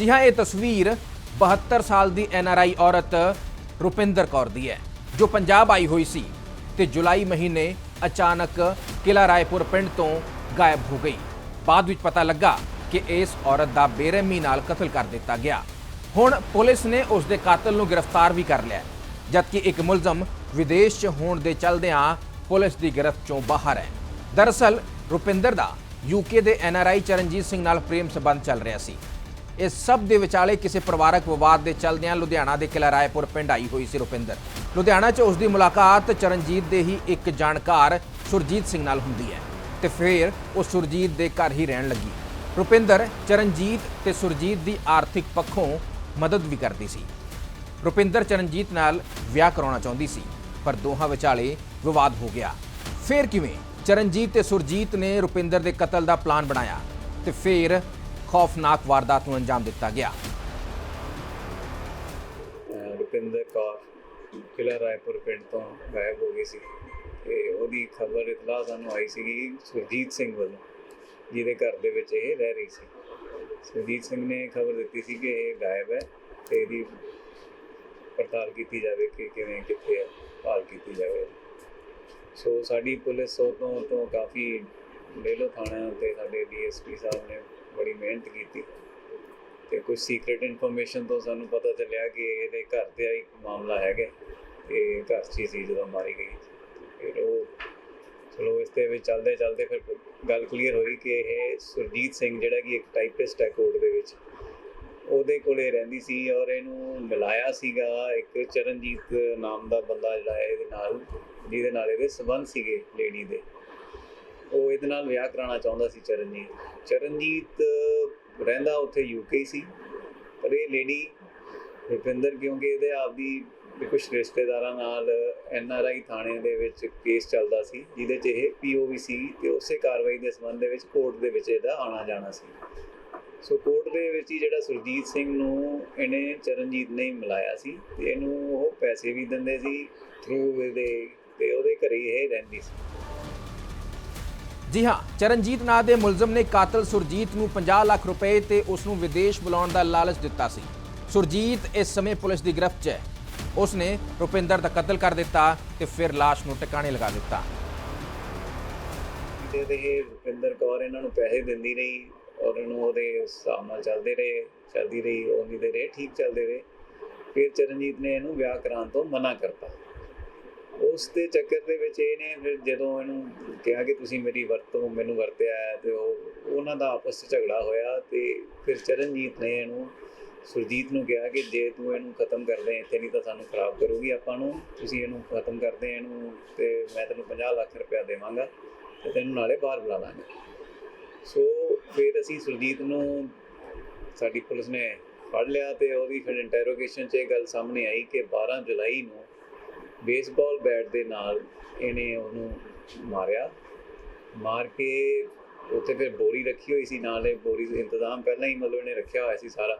ਜੀ ਹਾਂ, ਇਹ ਤਸਵੀਰ 72 ਸਾਲ ਦੀ ਆਈ ਔਰਤ ਰੁਪਿੰਦਰ ਕੌਰ ਦੀ ਹੈ, ਜੋ ਪੰਜਾਬ ਆਈ ਹੋਈ ਸੀ ਤੇ ਜੁਲਾਈ ਮਹੀਨੇ ਅਚਾਨਕ ਕਿਲਾ ਰਾਏਪੁਰ ਪਿੰਡ ਤੋਂ ਗਾਇਬ ਹੋ ਗਈ। ਬਾਅਦ ਵਿੱਚ ਪਤਾ ਲੱਗਾ ਕਿ ਇਸ ਔਰਤ ਦਾ ਬੇਰਹਿਮੀ ਨਾਲ ਕਤਲ ਕਰ ਦਿੱਤਾ ਗਿਆ। ਹੁਣ ਪੁਲਿਸ ਨੇ ਉਸ ਦੇ ਕਾਤਲ ਨੂੰ ਗ੍ਰਿਫਤਾਰ ਵੀ ਕਰ ਲਿਆ ਜਦਕਿ ਇੱਕ ਮੁਲਜ਼ਮ ਵਿਦੇਸ਼ 'ਚ ਹੋਣ ਦੇ ਚਲਦਿਆਂ ਪੁਲਿਸ ਦੀ ਗ੍ਰਿਫਤ 'ਚੋਂ ਬਾਹਰ ਹੈ। ਦਰਅਸਲ ਰੁਪਿੰਦਰ ਦਾ ਯੂਕੇ ਦੇ ਐਨਆਰਆਈ ਚਰਨਜੀਤ ਸਿੰਘ ਨਾਲ ਪ੍ਰੇਮ ਸੰਬੰਧ ਚੱਲ ਰਿਹਾ ਸੀ। ਇਸ ਸਭ ਦੇ ਵਿਚਾਲੇ ਕਿਸੇ ਪਰਿਵਾਰਕ ਵਿਵਾਦ ਦੇ ਚਲਦਿਆਂ ਲੁਧਿਆਣਾ ਦੇ ਕਿਲਾ ਰਾਏਪੁਰ ਪਿੰਡ ਆਈ ਹੋਈ ਸੀ ਰੁਪਿੰਦਰ। ਲੁਧਿਆਣਾ 'ਚ ਉਸ ਦੀ ਮੁਲਾਕਾਤ ਚਰਨਜੀਤ ਦੇ ਹੀ ਇੱਕ ਜਾਣਕਾਰ ਸੁਰਜੀਤ ਸਿੰਘ ਨਾਲ ਹੁੰਦੀ ਹੈ ਤੇ ਫਿਰ ਉਹ ਸੁਰਜੀਤ ਦੇ ਘਰ ਹੀ ਰਹਿਣ ਲੱਗੀ। ਰੁਪਿੰਦਰ, ਚਰਨਜੀਤ ਤੇ ਸੁਰਜੀਤ ਦੀ ਆਰਥਿਕ ਪੱਖੋਂ ਮਦਦ ਵੀ ਕਰਦੀ ਸੀ। ਰੁਪਿੰਦਰ, ਚਰਨਜੀਤ ਨਾਲ ਵਿਆਹ ਕਰਾਉਣਾ ਚਾਹੁੰਦੀ ਸੀ, ਪਰ ਦੋਹਾਂ ਵਿਚਾਲੇ ਵਿਵਾਦ ਹੋ ਗਿਆ। ਫਿਰ ਕਿਵੇਂ? ਚਰਨਜੀਤ ਤੇ ਸੁਰਜੀਤ ਨੇ ਰੁਪਿੰਦਰ ਦੇ ਕਤਲ ਦਾ ਪਲਾਨ ਬਣਾਇਆ ਤੇ ਫਿਰ ਖੌਫਨਾਕ ਵਾਰਦਾਤ ਨੂੰ ਅੰਜਾਮ ਦਿੱਤਾ ਗਿਆ। ਰੁਪਿੰਦਰ ਕੌਰ ਕਿਲਾ ਰਾਏਪੁਰ ਪਿੰਡ ਤੋਂ ਗਾਇਬ ਹੋ ਗਈ ਸੀ ਤੇ ਉਹਦੀ ਖਬਰ ਇਤਲਾਹ ਸਾਨੂੰ ਆਈ ਸੀਗੀ ਸੁਰਜੀਤ ਸਿੰਘ ਵੱਲੋਂ, ਜਿਹਦੇ ਘਰ ਦੇ ਵਿੱਚ ਇਹ ਰਹਿ ਰਹੀ ਸੀ। ਸੁਰਜੀਤ ਸਿੰਘ ਨੇ ਖਬਰ ਦਿੱਤੀ ਸੀ ਕਿ ਇਹ ਗਾਇਬ ਹੈ ਤੇ ਇਹਦੀ ਪੜਤਾਲ ਕੀਤੀ ਜਾਵੇ ਕਿ ਕਿਵੇਂ, ਕਿੱਥੇ ਹੈ, ਭਾਲ ਕੀਤੀ ਜਾਵੇ। ਸੋ ਸਾਡੀ ਪੁਲਿਸ ਉਹ ਤੋਂ ਤੋਂ ਕਾਫੀ ਡੇਲੋ ਥਾਣਾ ਤੇ ਸਾਡੇ ਡੀਐਸਪੀ ਸਾਹਿਬ ਨੇ ਬੜੀ ਮਿਹਨਤ ਕੀਤੀ। ਤੇ ਕੁਝ ਸੀਕ੍ਰੀਟ ਇਨਫੋਰਮੇਸ਼ਨ ਤੋਂ ਸਾਨੂੰ ਪਤਾ ਚੱਲਿਆ ਕਿ ਇਹਦੇ ਘਰ ਤੇ ਇੱਕ ਮਾਮਲਾ ਹੈਗਾ। ਤੇ ਘਰ 'ਚ ਹੀ ਸੀ ਜਦੋਂ ਮਾਰੀ ਗਈ। ਫਿਰ ਉਹ ਚਲੋ ਇਸ ਦੇ ਵਿੱਚ ਚੱਲਦੇ ਚੱਲਦੇ ਫਿਰ ਗੱਲ ਕਲੀਅਰ ਹੋਈ ਕਿ ਇਹ ਸੁਰਜੀਤ ਸਿੰਘ ਜਿਹੜਾ ਕਿ ਇੱਕ ਟਾਈਪਿਸਟ ਹੈ ਕੋਰਟ ਦੇ ਵਿੱਚ, ਉਹਦੇ ਕੋਲੇ ਰਹਿੰਦੀ ਸੀ ਔਰ ਇਹਨੂੰ ਮਿਲਾਇਆ ਸੀਗਾ ਇੱਕ ਚਰਨਜੀਤ ਨਾਮ ਦਾ ਬੰਦਾ ਜਿਹੜਾ ਹੈ ਇਹਦੇ ਨਾਲ, ਜਿਹਦੇ ਨਾਲ ਇਹਦੇ ਸਬੰਧ ਸੀਗੇ ਲੇਡੀ ਦੇ। ਉਹ ਇਹਦੇ ਨਾਲ ਵਿਆਹ ਕਰਾਉਣਾ ਚਾਹੁੰਦਾ ਸੀ ਚਰਨਜੀਤ। ਚਰਨਜੀਤ ਰਹਿੰਦਾ ਉੱਥੇ ਯੂਕੇ ਸੀ। ਪਰ ਇਹ ਲੇਡੀ ਰੁਪਿੰਦਰ, ਕਿਉਂਕਿ ਇਹਦੇ ਆਪਦੀ ਕੁਝ ਰਿਸ਼ਤੇਦਾਰਾਂ ਨਾਲ ਐਨ ਆਰ ਆਈ ਥਾਣੇ ਦੇ ਵਿੱਚ ਕੇਸ ਚੱਲਦਾ ਸੀ, ਜਿਹਦੇ 'ਚ ਇਹ ਪੀਓਵੀ ਸੀ ਤੇ ਉਸੇ ਕਾਰਵਾਈ ਦੇ ਸੰਬੰਧ ਦੇ ਵਿੱਚ ਕੋਰਟ ਦੇ ਵਿੱਚ ਇਹਦਾ ਆਣਾ ਜਾਣਾ ਸੀ। ਸੋ ਕੋਰਟ ਦੇ ਵਿੱਚ ਹੀ ਜਿਹੜਾ ਸੁਰਜੀਤ ਸਿੰਘ ਨੂੰ ਇਹਨੇ ਚਰਨਜੀਤ ਨੇ ਹੀ ਮਿਲਾਇਆ ਸੀ ਤੇ ਇਹਨੂੰ ਉਹ ਪੈਸੇ ਵੀ ਦਿੰਦੇ ਸੀ ਥਰੂ ਇਹਦੇ ਤੇ ਉਹਦੇ ਘਰੇ ਹੀ ਇਹ ਰਹਿੰਦੀ ਸੀ। ਜੀ ਹਾਂ, ਚਰਨਜੀਤ ਨਾਂ ਦੇ ਮੁਲਜ਼ਮ ਨੇ ਕਾਤਲ ਸੁਰਜੀਤ ਨੂੰ 50 ਲੱਖ ਰੁਪਏ ਤੇ ਉਸ ਨੂੰ ਵਿਦੇਸ਼ ਬੁਲਾਉਣ ਦਾ ਲਾਲਚ ਦਿੱਤਾ ਸੀ। ਸੁਰਜੀਤ ਇਸ ਸਮੇਂ ਪੁਲਿਸ ਦੀ ਗ੍ਰਿਫਤ 'ਚ ਹੈ। ਉਸ ਨੇ ਰੁਪਿੰਦਰ ਦਾ ਕਤਲ ਕਰ ਦਿੱਤਾ ਤੇ ਫਿਰ ਲਾਸ਼ ਨੂੰ ਟਿਕਾਣੇ ਲਗਾ ਦਿੱਤਾ। ਤੇ ਇਹ ਰੁਪਿੰਦਰ ਕੌਰ ਇਹਨਾਂ ਨੂੰ ਪੈਸੇ ਦਿੰਦੀ ਰਹੀ ਔਰ ਇਹਨੂੰ ਉਹਦੇ ਹਿਸਾਬ ਚੱਲਦੇ ਰਹੇ, ਚੱਲਦੀ ਰਹੀ ਉਨੀ ਦੇ ਰਹੇ ਠੀਕ ਚੱਲਦੇ ਰਹੇ। ਫਿਰ ਚਰਨਜੀਤ ਨੇ ਇਹਨੂੰ ਵਿਆਹ ਕਰਾਉਣ ਤੋਂ ਮਨਾ ਕਰਤਾ। ਉਸ ਦੇ ਚੱਕਰ ਦੇ ਵਿੱਚ ਇਹ ਨੇ ਫਿਰ ਜਦੋਂ ਇਹਨੂੰ ਕਿਹਾ ਕਿ ਤੁਸੀਂ ਮੇਰੀ ਵਰਤੋਂ, ਮੈਨੂੰ ਵਰਤਿਆ ਹੈ ਤੇ ਉਹ, ਉਹਨਾਂ ਦਾ ਆਪਸ ਵਿੱਚ ਝਗੜਾ ਹੋਇਆ ਤੇ ਫਿਰ ਚਰਨਜੀਤ ਨੇ ਇਹਨੂੰ, ਸੁਰਜੀਤ ਨੂੰ ਕਿਹਾ ਕਿ ਜੇ ਤੂੰ ਇਹਨੂੰ ਖਤਮ ਕਰਦੇ ਇੱਥੇ ਨਹੀਂ ਤਾਂ ਸਾਨੂੰ ਖਰਾਬ ਕਰੂਗੀ ਆਪਾਂ ਨੂੰ, ਤੁਸੀਂ ਇਹਨੂੰ ਖਤਮ ਕਰਦੇ ਇਹਨੂੰ ਤੇ ਮੈਂ ਤੈਨੂੰ 50 ਲੱਖ ਰੁਪਇਆ ਦੇਵਾਂਗਾ ਤੇ ਤੈਨੂੰ ਨਾਲੇ ਬਾਹਰ ਬੁਲਾ ਲਾਂਗੇ ਸੋ ਫਿਰ ਅਸੀਂ ਸੁਰਜੀਤ ਨੂੰ ਸਾਡੀ ਪੁਲਿਸ ਨੇ ਫੜ ਲਿਆ ਤੇ ਉਹਦੀ ਫਿਰ ਇੰਟਰੋਗੇਸ਼ਨ 'ਚ ਇਹ ਗੱਲ ਸਾਹਮਣੇ ਆਈ ਕਿ 12 ਜੁਲਾਈ ਨੂੰ ਬੇਸਬਾਲ ਬੈਟ ਦੇ ਨਾਲ ਇਹਨੇ ਉਹਨੂੰ ਮਾਰਿਆ। ਮਾਰ ਕੇ ਉੱਥੇ ਫਿਰ ਬੋਰੀ ਰੱਖੀ ਹੋਈ ਸੀ, ਨਾਲੇ ਬੋਰੀ ਦਾ ਇੰਤਜ਼ਾਮ ਪਹਿਲਾਂ ਹੀ ਮਤਲਬ ਇਹਨੇ ਰੱਖਿਆ ਹੋਇਆ ਸੀ ਸਾਰਾ।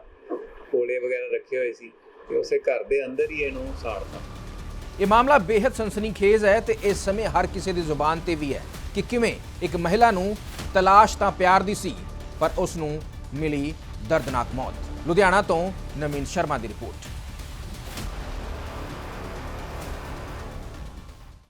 ਕੋਲੇ ਵਗੈਰਾ ਰੱਖੇ ਹੋਏ ਸੀ ਤੇ ਉਸੇ ਘਰ ਦੇ ਅੰਦਰ ਹੀ ਇਹਨੂੰ ਸਾੜਤਾ। ਇਹ ਮਾਮਲਾ ਬੇहद ਸਨਸਨੀਖੇਜ਼ ਹੈ ਤੇ ਇਸ ਸਮੇਂ ਹਰ ਕਿਸੇ ਦੀ ਜ਼ੁਬਾਨ ਤੇ ਵੀ ਹੈ ਕਿ ਕਿਵੇਂ ਇੱਕ ਮਹਿਲਾ ਨੂੰ ਤਲਾਸ਼ ਤਾਂ ਪਿਆਰ ਦੀ ਸੀ, ਪਰ ਉਸ ਨੂੰ ਮਿਲੀ ਦਰਦਨਾਕ ਮੌਤ। ਲੁਧਿਆਣਾ ਤੋਂ ਨਵੀਨ ਸ਼ਰਮਾ ਦੀ ਰਿਪੋਰਟ।